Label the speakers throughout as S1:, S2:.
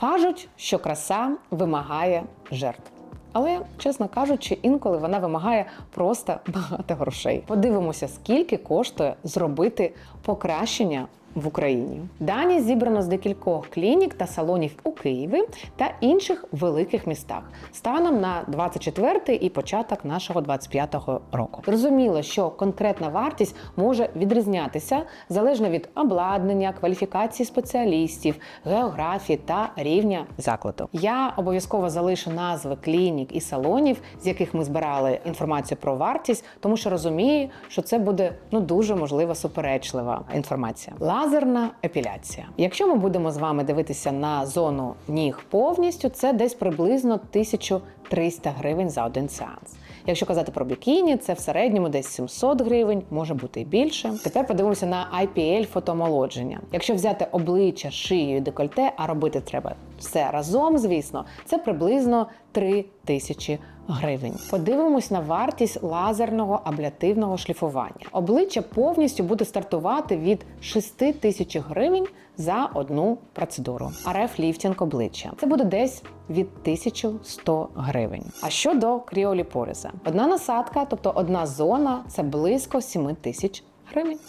S1: Кажуть, що краса вимагає жертв. Але, чесно кажучи, інколи вона вимагає просто багато грошей. Подивимося, скільки коштує зробити покращення в Україні. Дані зібрано з декількох клінік та салонів у Києві та інших великих містах станом на 24 і початок нашого 25-го року. Зрозуміло, що конкретна вартість може відрізнятися залежно від обладнання, кваліфікації спеціалістів, географії та рівня закладу. Я обов'язково залишу назви клінік і салонів, з яких ми збирали інформацію про вартість, тому що розумію, що це буде ну дуже можливо суперечлива інформація. Лазерна епіляція. Якщо ми будемо з вами дивитися на зону ніг повністю, це десь приблизно 1300 гривень за один сеанс. Якщо казати про бікіні, це в середньому десь 700 гривень, може бути і більше. Тепер подивимося на IPL фотомолодження. Якщо взяти обличчя, шию і декольте, а робити треба все разом, звісно, це приблизно 3 тисячі гривень. Подивимось на вартість лазерного аблятивного шліфування. Обличчя повністю буде стартувати від 6 тисяч гривень за одну процедуру. РФ ліфтінг обличчя. Це буде десь від 1100 гривень. А щодо кріоліпориза, одна насадка, тобто одна зона, це близько 7 тисяч гривень.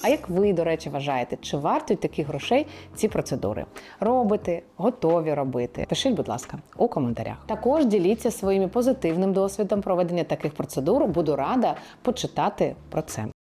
S1: А як ви, до речі, вважаєте, чи вартують таких грошей ці процедури? Робити, готові робити? Пишіть, будь ласка, у коментарях. Також діліться своїм позитивним досвідом проведення таких процедур. Буду рада почитати про це.